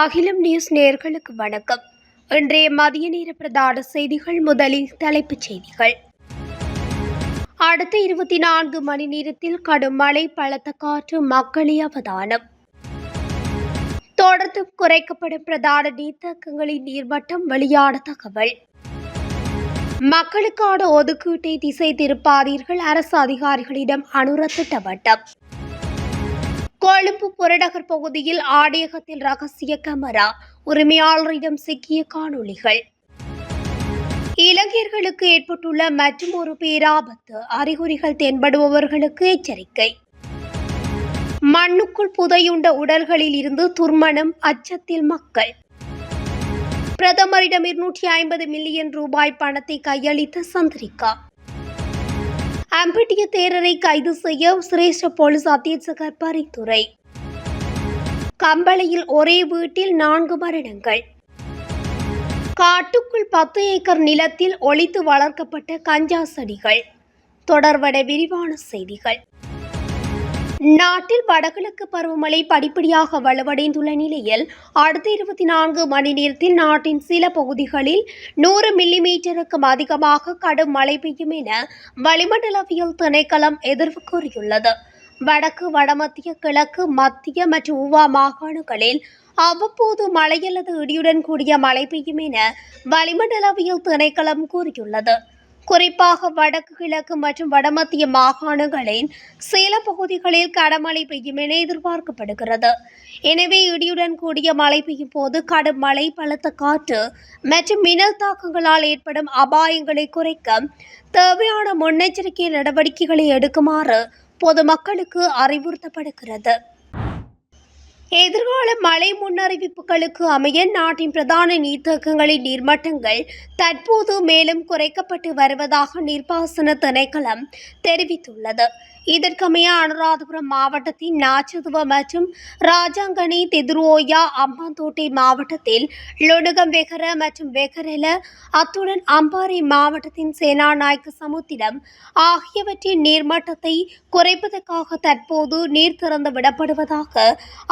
அகிலம் நியூஸ் நேர்களுக்கு வணக்கம். இன்றைய மதிய நேர பிரதான செய்திகள் முதலில் தலைப்புச் செய்திகள். அடுத்த இருபத்தி நான்கு மணி நேரத்தில் கடும் மழை பலத்த காற்று மக்களே அவதானம். தொடர்ந்து குறைக்கப்படும் பிரதான நீர்த்தக்கங்களின் நீர்மட்டம் வெளியான தகவல். மக்களுக்கான ஒதுக்கீட்டை திசை திருப்பாதீர்கள் அரசு அதிகாரிகளிடம் அனுர திட்டவட்டம் கொழும்பு புறநகர் பகுதியில் ஆடியகத்தில் ரகசிய கேமரா உரிமையாளரிடம் சிக்கிய காணொளிகள். இளைஞர்களுக்கு ஏற்பட்டுள்ள மற்றும் ஒரு பேராபத்து அறிகுறிகள் தென்படுபவர்களுக்கு எச்சரிக்கை. மண்ணுக்குள் புதையுண்ட உடல்களில் இருந்து துர்மணம் அச்சத்தில் மக்கள். பிரதமரிடம் இருநூற்றி ஐம்பது மில்லியன் ரூபாய் பணத்தை கையளித்த சந்திரிகா. அம்பட்டிய தேரரை கைது செய்ய சிரேஷ்ட போலீஸ் அத்தியட்சகர் பரிந்துரை. கம்பளையில் ஒரே வீட்டில் நான்கு மரணங்கள். காட்டுக்குள் பத்து ஏக்கர் நிலத்தில் ஒளித்து வளர்க்கப்பட்ட கஞ்சா செடிகள். தொடர்வட விரிவான செய்திகள். நாட்டில் வடகிழக்கு பருவமழை படிப்படியாக வலுவடைந்துள்ள நிலையில் அடுத்த இருபத்தி நான்கு மணி நேரத்தில் நாட்டின் சில பகுதிகளில் நூறு மில்லிமீட்டருக்கும் அதிகமாக கடும் மழை பெய்யும் என வளிமண்டலவியல் திணைக்களம் எதிர்வு கூறியுள்ளது. வடக்கு வடமத்திய கிழக்கு மத்திய மற்றும் உவா மாகாணங்களில் அவ்வப்போது மழை அல்லது இடியுடன் கூடிய மழை பெய்யும் என வளிமண்டலவியல் திணைக்களம் கூறியுள்ளது. குறிப்பாக வடக்கு கிழக்கு மற்றும் வடமத்திய மாகாணங்களின் சில பகுதிகளில் கடமழை பெய்யும் என எதிர்பார்க்கப்படுகிறது. எனவே இடியுடன் கூடிய மழை பெய்யும் போது கடும் மழை பலத்த காற்று மற்றும் மின்னல் தாக்கங்களால் ஏற்படும் அபாயங்களை குறைக்க தேவையான முன்னெச்சரிக்கை நடவடிக்கைகளை எடுக்குமாறு பொதுமக்களுக்கு அறிவுறுத்தப்படுகிறது. எதிர்கால மழை முன்னறிவிப்புகளுக்கு அமைய நாட்டின் பிரதான நீர்த்தேக்கங்களின் நீர்மட்டங்கள் தற்போது மேலும் குறைக்கப்பட்டு வருவதாக நீர்ப்பாசன திணைக்களம் தெரிவித்துள்ளது. இதற்கமைய அனுராதபுரம் மாவட்டத்தின் நாச்சதுவ மற்றும் ராஜாங்கனி திதுரோயா அம்பாந்தோட்டை மாவட்டத்தில் லொடுகம் வெகர மற்றும் வெகரெல அத்துடன் அம்பாறை மாவட்டத்தின் சேனாநாயக்க சமுத்திரம் ஆகியவற்றின் நீர்மட்டத்தை குறைப்பதற்காக தற்போது நீர் திறந்து விடப்படுவதாக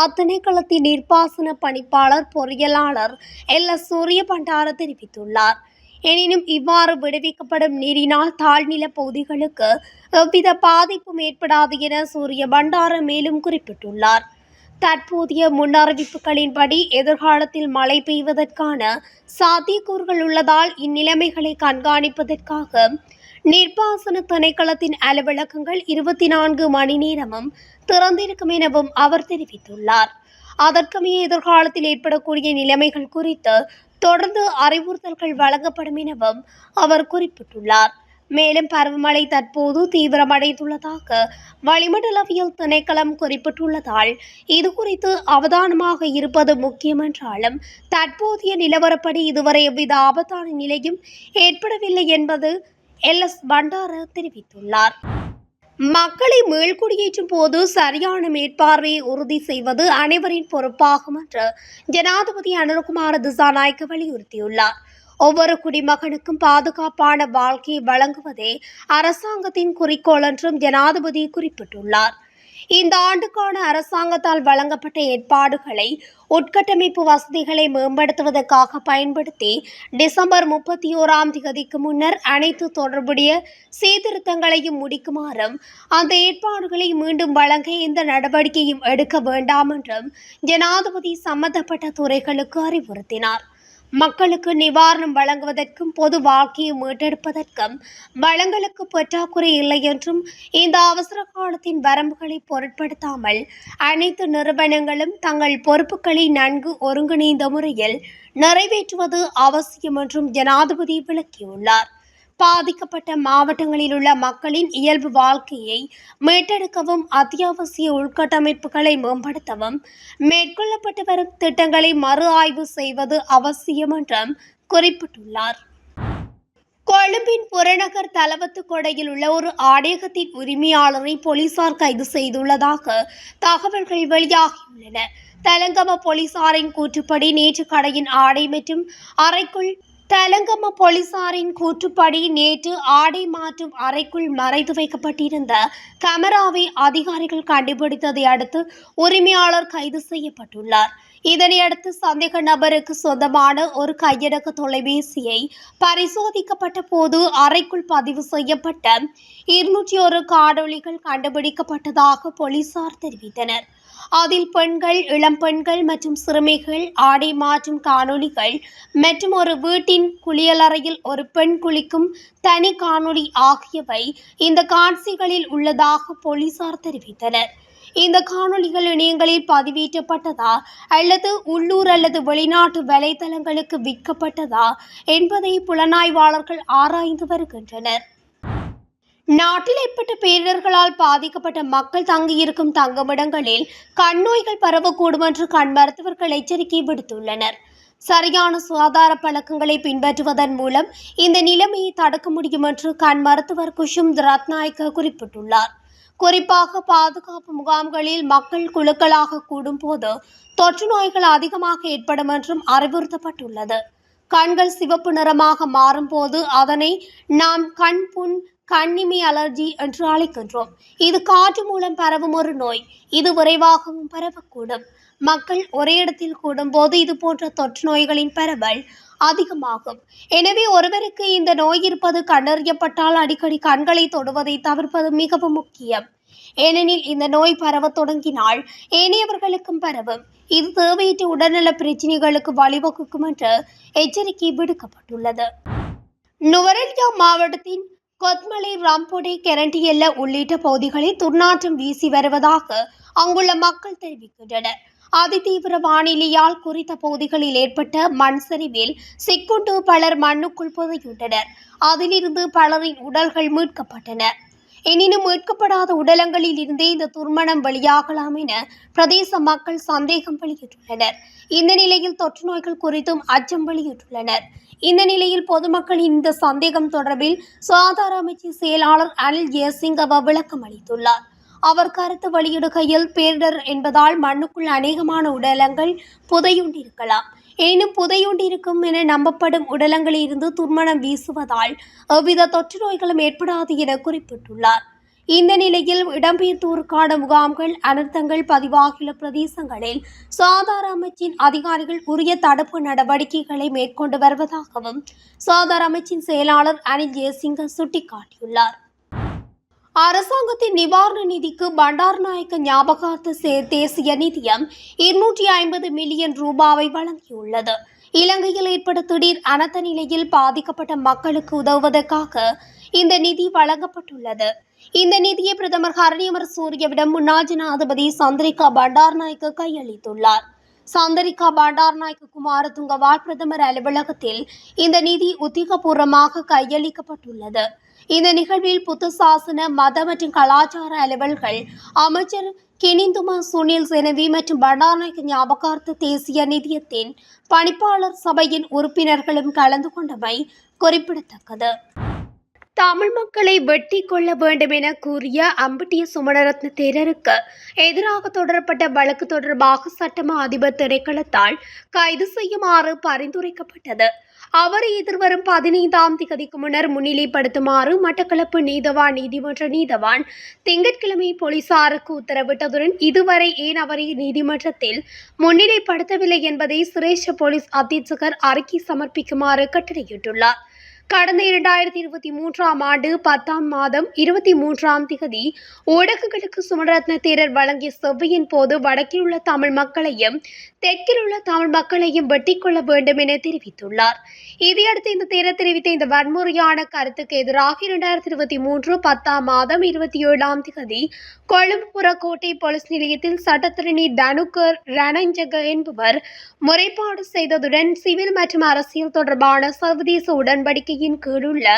அத்திணைக்களத்தின் நீர்ப்பாசன பணிப்பாளர் பொறியியலாளர் எல் எஸ் சூரிய பண்டார தெரிவித்துள்ளார். எனினும் இவ்வாறு விடுவிக்கப்படும் நீரினால் தாழ்நில பகுதிகளுக்கு எவ்வித பாதிப்பும் ஏற்படாது என சூரிய பண்டார மேலும் குறிப்பிட்டுள்ளார். தற்போதைய முன்னறிவிப்புகளின்படி எதிர்காலத்தில் மழை பெய்வதற்கான சாத்தியக்கூறுகள் உள்ளதால் இந்நிலைமைகளை கண்காணிப்பதற்காக நீர்ப்பாசன திணைக்களத்தின் அலுவலகங்கள் இருபத்தி நான்கு மணி நேரமும் திறந்திருக்கும் எனவும் அவர் தெரிவித்துள்ளார். அதற்குமே எதிர்காலத்தில் ஏற்படக்கூடிய நிலைமைகள் குறித்து தொடர்ந்து அறிவுறுத்தல்கள் வழங்கப்படும் எனவும் அவர் குறிப்பிட்டுள்ளார். மேலும் பருவமழை தற்போது தீவிரமடைந்துள்ளதாக வளிமண்டலவியல் திணைக்களம் குறிப்பிட்டுள்ளதால் இது குறித்து அவதானமாக இருப்பது முக்கியம் என்றாலும் தற்போதைய நிலவரப்படி இதுவரை எவ்வித ஆபத்தான நிலையும் ஏற்படவில்லை என்பது எல் எஸ் பண்டார தெரிவித்துள்ளார். மக்களை மேல்குடியேற்றும் போது சரியான மேற்பார்வையை உறுதி செய்வது அனைவரின் பொறுப்பாகும் என்று ஜனாதிபதி அனுரகுமார திசாநாயக்க வலியுறுத்தியுள்ளார். ஒவ்வொரு குடிமகனுக்கும் பாதுகாப்பான வாழ்க்கையை வழங்குவதே அரசாங்கத்தின் குறிக்கோள் என்றும் ஜனாதிபதி குறிப்பிட்டுள்ளார். இந்த ஆண்டுக்கான அரசாங்கத்தால் வழங்கப்பட்ட ஏற்பாடுகளை உட்கட்டமைப்பு வசதிகளை மேம்படுத்துவதற்காக பயன்படுத்தி டிசம்பர் முப்பத்தி ஓராம் தேதிக்கு முன்னர் அனைத்து தொடர்புடைய சீர்திருத்தங்களையும் முடிக்குமாறும் அந்த ஏற்பாடுகளை மீண்டும் வழங்க எந்த நடவடிக்கையும் எடுக்க வேண்டாம் என்றும் ஜனாதிபதி சம்பந்தப்பட்ட துறைகளுக்கு அறிவுறுத்தினார். மக்களுக்கு நிவாரணம் வழங்குவதற்கும் பொது வாழ்க்கையை மீட்டெடுப்பதற்கும் வளங்களுக்கு பற்றாக்குறை இல்லை என்றும் இந்த அவசர காலத்தின் வரம்புகளை பொருட்படுத்தாமல் அனைத்து நிறுவனங்களும் தங்கள் பொறுப்புகளை நன்கு ஒருங்கிணைந்த முறையில் நிறைவேற்றுவது அவசியம் என்றும் ஜனாதிபதி விளக்கியுள்ளார். பாதிக்கப்பட்ட மாவட்டங்களில் உள்ள மக்களின் இயல்பு வாழ்க்கையை மீட்டெடுக்கவும் அத்தியாவசிய உள்கட்டமைப்புகளை மேம்படுத்தவும் மேற்கொள்ளப்பட்டு வரும் திட்டங்களை மறு ஆய்வு செய்வது அவசியம் என்றும் குறிப்பிட்டுள்ளார். கொழும்பின் புறநகர் தலவத்துக்கொடையில் உள்ள ஒரு ஆடையகத்தின் உரிமையாளரை போலீசார் கைது செய்துள்ளதாக தகவல்கள் வெளியாகியுள்ளன. தலங்கம போலீசாரின் கூற்றுப்படி நேற்று கடையின் ஆடை மற்றும் அறைக்குள் தலங்கம போலீசாரின் கூற்றுப்படி நேற்று ஆடை மாற்றும் அறைக்குள் மறைத்து வைக்கப்பட்டிருந்த கமராவை அதிகாரிகள் கண்டுபிடித்ததை அடுத்து உரிமையாளர் கைது செய்யப்பட்டுள்ளார். இதனையடுத்து சந்தேக நபருக்கு சொந்தமான ஒரு கையடக்க தொலைபேசியை பரிசோதிக்கப்பட்ட போது அறைக்குள் பதிவு செய்யப்பட்ட இருநூற்றி ஒரு காணொளிகள் கண்டுபிடிக்கப்பட்டதாக போலீசார் தெரிவித்தனர். அதில் பெண்கள் இளம் பெண்கள் மற்றும் சிறுமிகள் ஆடை மாற்றும் காணொளிகள் மற்றும் ஒரு வீட்டின் குளியலறையில் ஒரு பெண் குளிக்கும் தனி காணொளி ஆகியவை இந்த காட்சிகளில் உள்ளதாக போலீசார் தெரிவித்தனர். இந்த காணொளிகள் இணையங்களில் பதிவேற்றப்பட்டதா அல்லது உள்ளூர் அல்லது வெளிநாட்டு வலைதளங்களுக்கு விற்கப்பட்டதா என்பதை புலனாய்வாளர்கள் ஆராய்ந்து வருகின்றனர். நாட்டில் ஏற்பட்ட பேரிடர்களால் பாதிக்கப்பட்ட மக்கள் தங்கியிருக்கும் தங்குமிடங்களில் கண்ணோய்கள் பரவக்கூடும் என்று கண் மருத்துவர்கள் எச்சரிக்கை விடுத்துள்ளனர். சரியான சுகாதார பழக்கங்களை பின்பற்றுவதன் மூலம் இந்த நிலைமையை தடுக்க முடியும் என்று கண் மருத்துவர் குஷும் ரத்நாயக்க குறிப்பிட்டுள்ளார். குறிப்பாக பாதுகாப்பு முகாம்களில் மக்கள் குழுக்களாக கூடும்போது தொற்று நோய்கள் அதிகமாக ஏற்படும் என்றும் அறிவுறுத்தப்பட்டுள்ளது. கண்கள் சிவப்பு நிறமாக மாறும்போது அதனை நாம் கண் புண் கண்ணிமி அலர்ஜி என்று அழைக்கின்றோம். இது காற்று மூலம் பரவும் ஒரு நோய். இது விரைவாகவும் பரவக்கூடும். மக்கள் ஒரே இடத்தில் கூடும்போது இது போன்ற தொற்று நோய்களின் பரவல் அதிகமாகும். எனவே ஒருவருக்கு இந்த நோய் இருப்பது கண்டறியப்பட்டால் அடிக்கடி கண்களை தொடுவதை தவிர்ப்பது மிகவும் முக்கியம். ஏனெனில் இந்த நோய் பரவத் தொடங்கினால் ஏனையவர்களுக்கும் பரவும். இது தேவையற்ற உடல்நல பிரச்சினைகளுக்கு வழிவகுக்கும் என்று எச்சரிக்கை விடுக்கப்பட்டுள்ளது. நுவரெலியா மாவட்டத்தின் கொத்மலை ராம்போடே கெரண்டியல்ல உள்ளிட்ட பகுதிகளில் துர்நாற்றம் வீசி வருவதாக அங்குள்ள மக்கள் தெரிவிக்கின்றனர். அதிதீவிர வானிலையால் குறித்த பகுதிகளில் ஏற்பட்ட மண் சரிவில் சிக்குண்டு பலர் மண்ணுக்குள் புதையுண்டனர் அதிலிருந்து பலரின் உடல்கள் மீட்கப்பட்டன. எனினும் மீட்கப்படாத உடலங்களில் இருந்தே இந்த துர்மணம் வெளியாகலாம் என பிரதேச மக்கள் சந்தேகம் வெளியிட்டுள்ளனர். இந்த நிலையில் தொற்று நோய்கள் குறித்தும் அச்சம் வெளியிட்டுள்ளனர். இந்த நிலையில் பொதுமக்களின் இந்த சந்தேகம் தொடர்பில் சுகாதார அமைச்சு செயலாளர் அனில் ஜெயசிங்கவ விளக்கம் அளித்துள்ளார். அவர் கருத்து வெளியிடுகையில் பேரிடர் என்பதால் மண்ணுக்குள் அநேகமான உடலங்கள் புதையுண்டிருக்கலாம். எனினும் புதையுண்டிருக்கும் என நம்பப்படும் உடலங்களில் இருந்து துர்மணம் வீசுவதால் எவ்வித தொற்று நோய்களும் ஏற்படாது என குறிப்பிட்டுள்ளார். இந்த நிலையில் இடம்பெயர்ந்தோருக்கான முகாம்கள் அனர்த்தங்கள் பதிவாகியுள்ள பிரதேசங்களில் சுகாதார அமைச்சின் அதிகாரிகள் உரிய தடுப்பு நடவடிக்கைகளை மேற்கொண்டு வருவதாகவும் சுகாதார அமைச்சின் செயலாளர் அனில் ஜெயசிங்க சுட்டிக்காட்டியுள்ளார். அரசாங்கத்தின் நிவாரண நிதிக்கு பண்டார்நாயக்க ஞாபகார்த்த தேசிய நிதியம் இருநூற்றி ஐம்பது மில்லியன் ரூபாவை வழங்கியுள்ளது. இலங்கையில் ஏற்பட்ட திடீர் அனர்த்த நிலையில் பாதிக்கப்பட்ட மக்களுக்கு உதவுவதற்காக இந்த நிதி வழங்கப்பட்டுள்ளது. இந்த நிதியை பிரதமர் ஹரணியமர் சூரியவிடம் முன்னாள் ஜனாதிபதி சந்திரிகா பண்டார்நாயக்க கையளித்துள்ளார். சந்தரிகா பண்டார்நாயக்க குமாரதுங்கவால் பிரதமர் அலுவலகத்தில் இந்த நிதி உத்தியோகபூர்வமாக கையளிக்கப்பட்டுள்ளது. இந்த நிகழ்வில் புத்த சாசன மத மற்றும் கலாச்சார அலுவல்கள் அமைச்சர் கினிந்துமா சுனில் செனவி மற்றும் பண்டாரநாயக்க ஞாபகார்த்த தேசிய நிதியத்தின் பணிப்பாளர் சபையின் உறுப்பினர்களும் கலந்து கொண்டமை குறிப்பிடத்தக்கது. தமிழ் மக்களை வெட்டி கொள்ள வேண்டும் என கூறிய அம்பட்டிய சுமணரத்ன தேரருக்கு எதிராக தொடரப்பட்ட வழக்கு தொடர்பாக சட்டமா அதிபர் திணைக்களத்தால் கைது செய்யுமாறு பரிந்துரைக்கப்பட்டது. அவரை எதிர்வரும் பதினைந்தாம் திகதிக்கு முன்னர் முன்னிலைப்படுத்துமாறு மட்டக்களப்பு நீதவான் நீதிமன்ற நீதவான் திங்கட்கிழமை போலீசாருக்கு உத்தரவிட்டதுடன் இதுவரை ஏன் அவரை நீதிமன்றத்தில் முன்னிலைப்படுத்தவில்லை என்பதை சிரேஷ்ட போலீஸ் அத்தீட்சகர் அறிக்கை சமர்ப்பிக்குமாறு கட்டளையிட்டுள்ளார். கடந்த இரண்டாயிரத்தி இருபத்தி மூன்றாம் ஆண்டு பத்தாம் மாதம் இருபத்தி மூன்றாம் திகதி ஊடகங்களுக்கு சுமரத்ன தேரர் வழங்கிய செவ்வையின் போது வடக்கில் உள்ள தமிழ் மக்களையும் தெற்கில் உள்ள தமிழ் மக்களையும் வெட்டி கொள்ள வேண்டும் என தெரிவித்துள்ளார் இதையடுத்து இந்த தீர தெரிவித்த இந்த வன்முறையான கருத்துக்கு எதிராக இரண்டாயிரத்தி இருபத்தி மூன்று பத்தாம் மாதம் இருபத்தி ஏழாம் திகதி கொழும்பு புறக்கோட்டை போலீஸ் நிலையத்தில் சட்டத்திரணி தனுகர் ரணஞ்சக என்பவர் முறைப்பாடு செய்ததுடன் சிவில் மற்றும் அரசியல் தொடர்பான சர்வதேச உடன்படிக்கையின் கீழுள்ள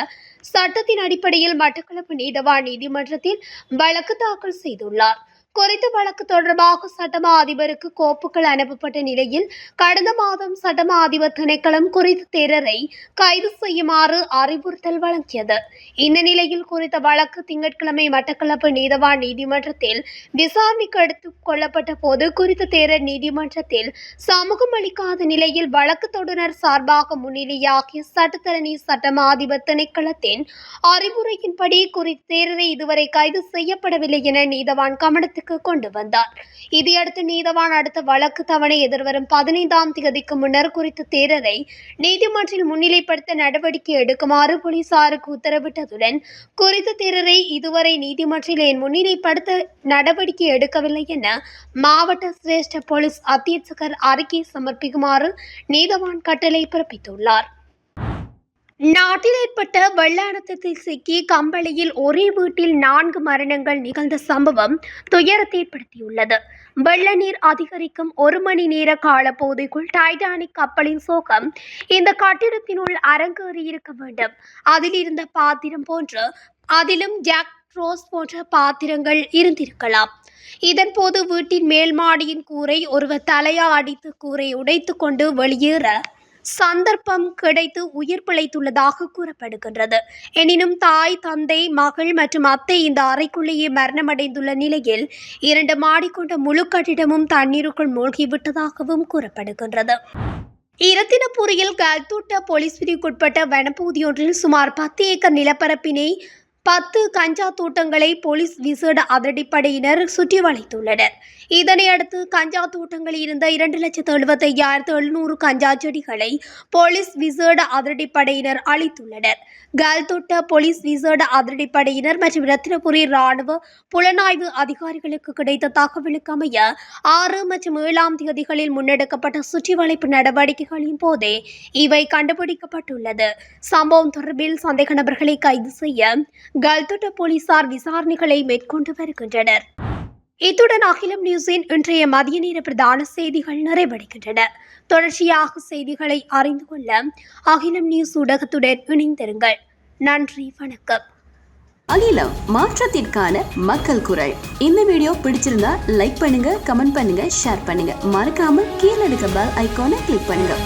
சட்டத்தின் அடிப்படையில் மட்டக்களப்பு நீதவான் நீதிமன்றத்தில் வழக்கு தாக்கல் செய்துள்ளார். குறித்த வழக்கு தொடர்பாக சட்டமா அதிபருக்கு கோப்புகள் அனுப்பப்பட்ட நிலையில் கடந்த மாதம் சட்டமா அதிபர் திணைக்களம் குறித்த தேரரை கைது செய்யுமாறு அறிவுறுத்தல் வழங்கியது. இந்த நிலையில் குறித்த வழக்கு திங்கட்கிழமை மட்டக்களப்பு நீதவான் நீதிமன்றத்தில் விசாரணைக்கு எடுத்துக் கொள்ளப்பட்ட போது குறித்த தேரர் நீதிமன்றத்தில் சமூகம் அளிக்காத நிலையில் வழக்கு தொடுநர் சார்பாக முன்னிலையாகிய சட்டத்தரணி சட்டமா அதிபர் திணைக்களத்தின் அறிவுரையின்படி குறித்த தேரரை இதுவரை கைது செய்யப்படவில்லை என நீதவான் கவனத்துக்கு கொண்டு வந்தார். இதையடுத்து நீதவான் அடுத்த வழக்கு தவணை எதிர்வரும் பதினைந்தாம் தேதிக்கு முன்னர் குறித்த தேரரை நீதிமன்றில் முன்னிலைப்படுத்த நடவடிக்கை எடுக்குமாறு போலீசாருக்கு உத்தரவிட்டதுடன் குறித்த தேரரை இதுவரை நீதிமன்றில் என் முன்னிலைப்படுத்த நடவடிக்கை எடுக்கவில்லை என மாவட்ட சிரேஷ்ட போலீஸ் அத்தியட்சகர் அறிக்கை சமர்ப்பிக்குமாறு நீதவான் கட்டளை பிறப்பித்துள்ளார். நாட்டில் ஏற்பட்ட வெள்ளானத்தில் சிக்கி கம்பளியில் ஒரே வீட்டில் நான்கு மரணங்கள் நிகழ்ந்த சம்பவம் துயரத்தை ஏற்படுத்தியுள்ளது. வெள்ள நீர் அதிகரிக்கும் ஒரு மணி நேர காலப்பகுதிக்குள் டைட்டானிக் கப்பலின் சோகம் இந்த கட்டிடத்தினுள் அரங்கேறி இருக்க வேண்டும். அதில் இருந்த பாத்திரம் போன்று அதிலும் ஜாக் ரோஸ் போன்ற பாத்திரங்கள் இருந்திருக்கலாம். இதன் போது வீட்டின் மேல் மாடியின் கூரை ஒருவர் தலையா அடித்து கூரை உடைத்து கொண்டு வெளியேற சந்தர்ப்பம் கிடைத்து உயிர் பிழைத்துள்ளதாக கூறப்படுகின்றது. எனினும் தாய் தந்தை மகள் மற்றும் அத்தை இந்த அறைக்குள்ளேயே மரணமடைந்துள்ள நிலையில் இரண்டு மாடி கொண்ட முழு கட்டிடமும் தண்ணீருக்குள் மூழ்கிவிட்டதாகவும் கூறப்படுகின்றது. இரத்தினபுரியில் கல்தூட்ட போலீஸ் பிரிவுக்குட்பட்ட வனப்பகுதியொன்றில் சுமார் பத்து ஏக்கர் நிலப்பரப்பினை பத்து கஞ்சா தோட்டங்களை போலீஸ் விசேட அதிரடிப்படையினர் சுற்றி வளைத்துள்ளனர் இதனையடுத்து கஞ்சா தோட்டங்களில் இருந்த இரண்டு லட்சத்து எழுபத்தி ஐயாயிரத்து எழுநூறு கஞ்சா செடிகளை போலீஸ் விசேட அதிரடிப்படையினர் அளித்துள்ளனர் கல்தொட்ட போலீஸ் விசேட அதிரடிப்படையினர் மற்றும் ரத்தினபுரி ராணுவ புலனாய்வு அதிகாரிகளுக்கு கிடைத்த தகவலுக்கு அமைய ஆறு மற்றும் ஏழாம் தேதிகளில் முன்னெடுக்கப்பட்ட சுற்றி வளைப்பு நடவடிக்கைகளின் போதே இவை கண்டுபிடிக்கப்பட்டுள்ளது. சம்பவம் தொடர்பில் சந்தேக நபர்களை கைது செய்ய கல்தொட்ட போலீசார் விசாரணைகளை மேற்கொண்டு வருகின்றனர். இத்துடன் அகிலம் நியூஸின் இன்றைய மதிய நேர பிரதான செய்திகள் நிறைவடைகின்றன. தொடர்ச்சியாக செய்திகளை அறிந்து கொள்ள அகிலம் நியூஸ் ஊடகத்துடன் இணைந்திருங்கள். நன்றி வணக்கம். அகிலம் மாற்றத்திற்கான மக்கள் குரல். இந்த வீடியோ பிடிச்சிருந்தா லைக் பண்ணுங்க கமெண்ட் பண்ணுங்க ஷேர் பண்ணுங்க. மறக்காம கீழே இருக்க பெல் ஐக்கானை கிளிக் பண்ணுங்க.